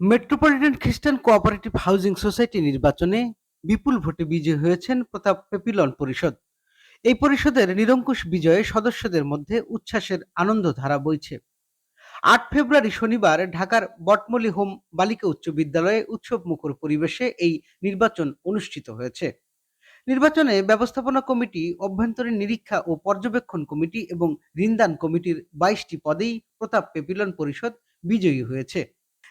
Metropolitan খ্রিস্টান cooperative housing society নির্বাচনে বিপুল ভোটে বিজয়ী হয়েছেন প্রতাপ পেপিলন পরিষদ। এই পরিষদের নিরঙ্কুশ বিজয়ে সদস্যদের মধ্যে উচ্ছ্বাসের আনন্দধারা বইছে। আট ফেব্রুয়ারি শনিবার ঢাকার বটমলি হোম বালিকা উচ্চ বিদ্যালয়ে উৎসব মুখর পরিবেশে এই নির্বাচন অনুষ্ঠিত হয়েছে। নির্বাচনে ব্যবস্থাপনা কমিটি, অভ্যন্তরীণ নিরীক্ষা ও পর্যবেক্ষণ কমিটি এবং ঋণদান কমিটির বাইশটি পদেই প্রতাপ পেপিলন পরিষদ বিজয়ী হয়েছে।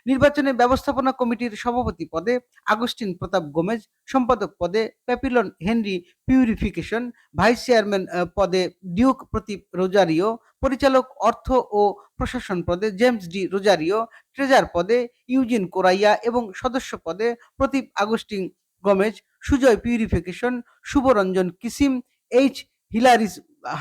নির্বাচনে ব্যবস্থাপনা কমিটির সভাপতি পদে আগস্টিন প্রতাপ গোমেজ, সম্পাদক পদে Papillon Henry Purification, vice chairman পদে ডিউক প্রতীপ রোজারিও, পরিচালক অর্থ ও প্রশাসন পদে জেমস ডি রোজারিও, ট্রেজার পদে ইউজিন কোরাইয়া এবং সদস্য পদে Pratip Augustine Gomes, Sujoy purification, Shubhoranjan Kisim, H হিলারিস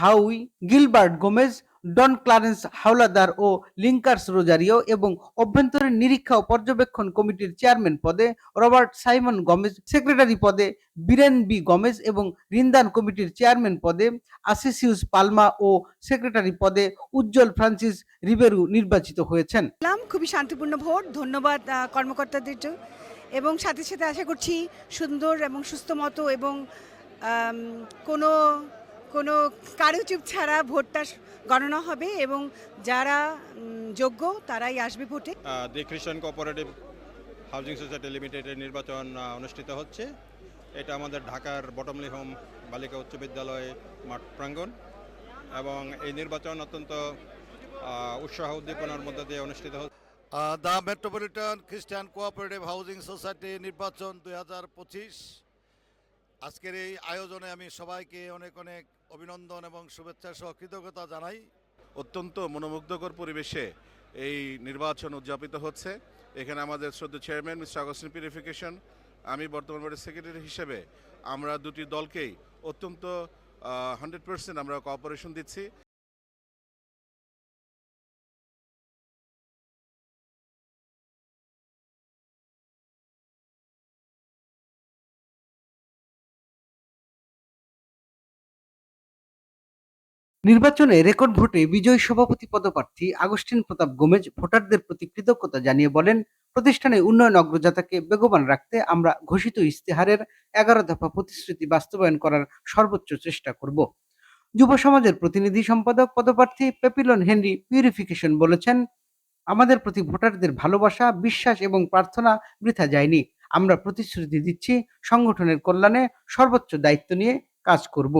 হাউই, Gilbert Gomez ডন ক্লারেন্স হাওলাদার ও লিঙ্কার্স রোজারিও এবং অভ্যন্তরীণ নিরীক্ষা ও পর্যবেক্ষণ কমিটির চেয়ারম্যান পদে রবার্ট সাইমন গমেজ, সেক্রেটারি পদে বীরেন বি গমেজ এবং ঋণদান কমিটির চেয়ারম্যান পদে আসিসিউস পালমা ও সেক্রেটারি পদে উজ্জ্বল ফ্রান্সিস রিবেরু নির্বাচিত হয়েছেন। খুবই শান্তিপূর্ণ ভোট, ধন্যবাদ কর্মকর্তাদের এবং সাথে সাথে আশা করছি সুন্দর এবং সুস্থ মতো এবং কোনো কোনো কারুচুপ ছাড়া ভোটটা গণনা হবে এবং যারা যোগ্য তারাই আসবে ভোটে। দি খ্রিস্টান কোঅপারেটিভ হাউজিং সোসাইটি লিমিটেডের নির্বাচন অনুষ্ঠিত হচ্ছে। এটা আমাদের ঢাকার বটমলি হোম বালিকা উচ্চ বিদ্যালয় মাঠ প্রাঙ্গণ এবং এই নির্বাচন অত্যন্ত উৎসাহ উদ্দীপনার মধ্যে দিয়ে অনুষ্ঠিত হচ্ছে। দ্য মেট্রোপলিটন খ্রিস্টান কোঅপারেটিভ হাউজিং সোসাইটি নির্বাচন দুই হাজার পঁচিশ। আজকের এই আয়োজনে আমি সবাইকে অনেক অনেক অভিনন্দন এবং শুভেচ্ছা সহ কৃতজ্ঞতা জানাই। অত্যন্ত মনোমুগ্ধকর পরিবেশে এই নির্বাচন উদযাপিত হচ্ছে। এখানে আমাদের শ্রদ্ধা চেয়ারম্যান, মিস্টার আগস্টিন পিউরিফিকেশন, আমি বর্তমান বোর্ডের সেক্রেটারি হিসেবে আমরা দুটি দলকেই অত্যন্ত হান্ড্রেড পার্সেন্ট আমরা কোঅপারেশন দিচ্ছি। নির্বাচনে রেকর্ড ভোটে বিজয়ী সভাপতি পদপ্রার্থী আগস্টিন প্রতাপ গোমেজ ভোটারদের প্রতি কৃতজ্ঞতা জানিয়ে বলেন, প্রতিষ্ঠানে উন্নয়ন অগ্রযাত্রাকে বেগবান রাখতে আমরা ঘোষিত ইস্তেহারের এগারো দফা প্রতিশ্রুতি বাস্তবায়ন করার সর্বোচ্চ চেষ্টা করব। যুব সমাজের প্রতিনিধি সম্পাদক পদপ্রার্থী পেপিলন হেনরি পিউরিফিকেশন বলেছেন, আমাদের প্রতি ভোটারদের ভালোবাসা, বিশ্বাস এবং প্রার্থনা বৃথা যায়নি। আমরা প্রতিশ্রুতি দিচ্ছি সংগঠনের কল্যাণে সর্বোচ্চ দায়িত্ব নিয়ে কাজ করব।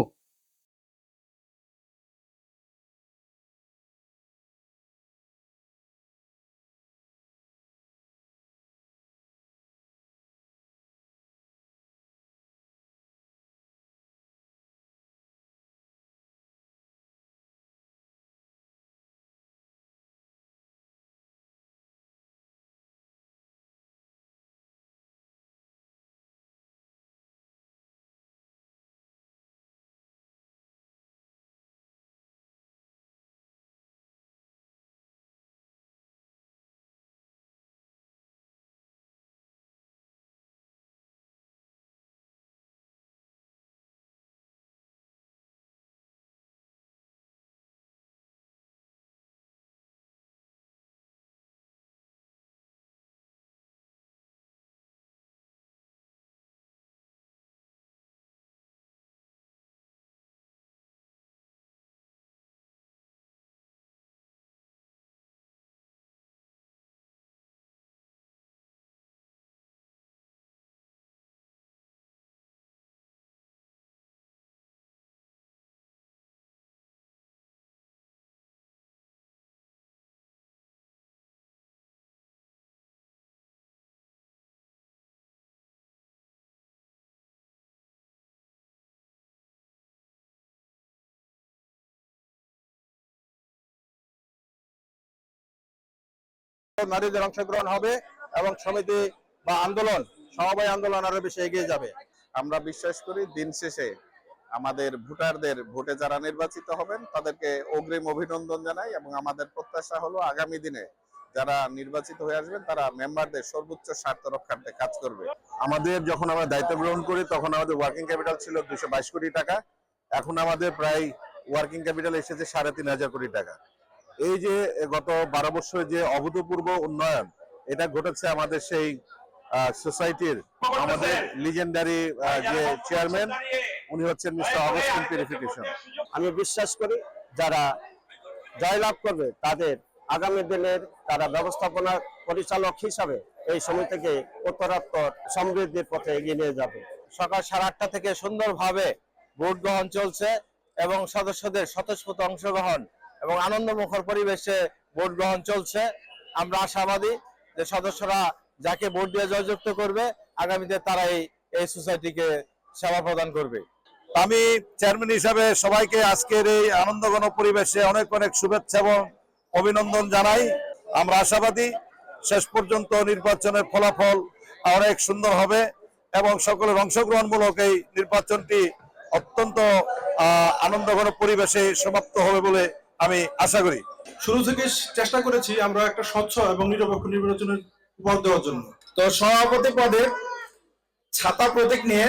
নারীদের অংশগ্রহণ হবে এবং সমিতি বা আন্দোলন, সমবায় আন্দোলন আরও বেশি এগিয়ে যাবে। আমরা বিশ্বাস করি দিন শেষে আমাদের ভোটারদের ভোটে যারা নির্বাচিত হবেন, তাদেরকে অগ্রিম অভিনন্দন জানাই এবং আমাদের প্রত্যাশা হলো আগামী দিনে যারা নির্বাচিত হয়ে আসবেন, তারা মেম্বারদের সর্বোচ্চ স্বার্থ রক্ষার্থে কাজ করবে। আমাদের যখন আমরা দায়িত্ব গ্রহণ করি, তখন আমাদের ওয়ার্কিং ক্যাপিটাল ছিল দুশো কোটি টাকা। এখন আমাদের প্রায় ওয়ার্কিং ক্যাপিটাল এসেছে সাড়ে তিন হাজার কোটি টাকা। এই যে গত বারো বছরে যে অভূতপূর্ব উন্নয়ন, এটা ঘটেছে আমাদের সেই সোসাইটির আমাদের লিজেন্ডারি যে চেয়ারম্যান উনি হচ্ছেন মিস্টার অগস্টিন পিউরিফিকেশন আমি বিশ্বাস করি যারা জয়লাভ করবে, তাদের আগামী দিনের তারা ব্যবস্থাপনা পরিচালক হিসাবে এই সময় থেকে উত্তরাত্তর সমৃদ্ধির পথে এগিয়ে নিয়ে যাবে। সকাল সাড়ে আটটা থেকে সুন্দরভাবে ভোট গ্রহণ চলছে এবং সদস্যদের স্বতঃস্ফূর্ত অংশগ্রহণ এবং আনন্দমুখর পরিবেশে ভোট গ্রহণ চলছে। আমরা আশাবাদী যে সদস্যরা যাকে ভোট দিয়ে জয়যুক্ত করবে, আগামীতে তারাই এই সোসাইটিকে সেবা প্রদান করবে। আমি চেয়ারম্যান হিসাবে সবাইকে আজকের এই আনন্দঘন পরিবেশে অনেক অনেক শুভেচ্ছা এবং অভিনন্দন জানাই। আমরা আশাবাদী শেষ পর্যন্ত নির্বাচনের ফলাফল অনেক সুন্দর হবে এবং সকলের অংশগ্রহণমূলক এই নির্বাচনটি অত্যন্ত আনন্দঘন পরিবেশে সমাপ্ত হবে বলে আমি আশা করি। শুরু থেকে চেষ্টা করেছি আমরা একটা স্বচ্ছ এবং নিরপেক্ষ নির্বাচনের উপহার দেওয়ার জন্য। তো সভাপতি পদে ছাতা প্রতীক নিয়ে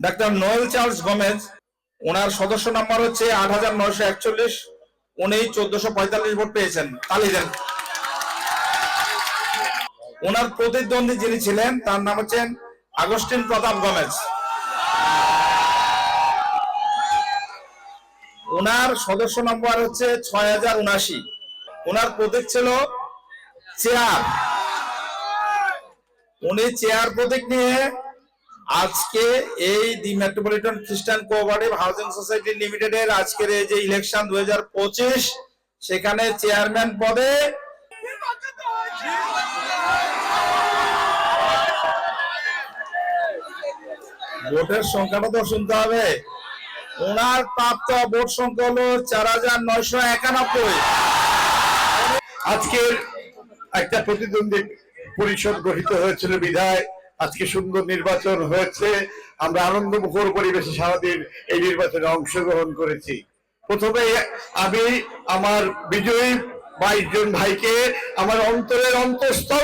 ডাক্তার নোয়েল চার্লস গমেজ, ওনার সদস্য নাম্বার হচ্ছে আট হাজার নয়শো একচল্লিশ উনি চোদ্দশো পঁয়তাল্লিশ ভোট পেয়েছেন, তালি দেন। ওনার প্রতিদ্বন্দ্বী যিনি ছিলেন, তার নাম হচ্ছেন আগস্টিন প্রতাপ গমেজ। ওনার সদস্য নম্বর হচ্ছে ছয় হাজার উনাশি। ওনার প্রতীক ছিল চেয়ার। উনি চেয়ার প্রতীক নিয়ে আজকে এই the Metropolitan Christian Cooperative Housing Society লিমিটেডের আজকের এই যে ইলেকশন দুই হাজার পঁচিশ, সেখানে চেয়ারম্যান পদে ভোটের সংখ্যাটা তো শুনতে হবে। ওনার প্রাপ্ত ভোট সংখ্যা হলো চার হাজার নয়শো একানব্বই। আজকের একটা প্রতিদ্বন্দ্বী পরিষদ গঠিত হয়েছিল বিধায়। আজকে সুন্দর নির্বাচন হয়েছে। আমরা আনন্দ আনন্দমুখর পরিবেশে সারাদিন এই নির্বাচনে অংশগ্রহণ করেছি। প্রথমে আমি আমার বিজয়ী বাইশ জন ভাইকে আমার অন্তরের অন্তঃস্থল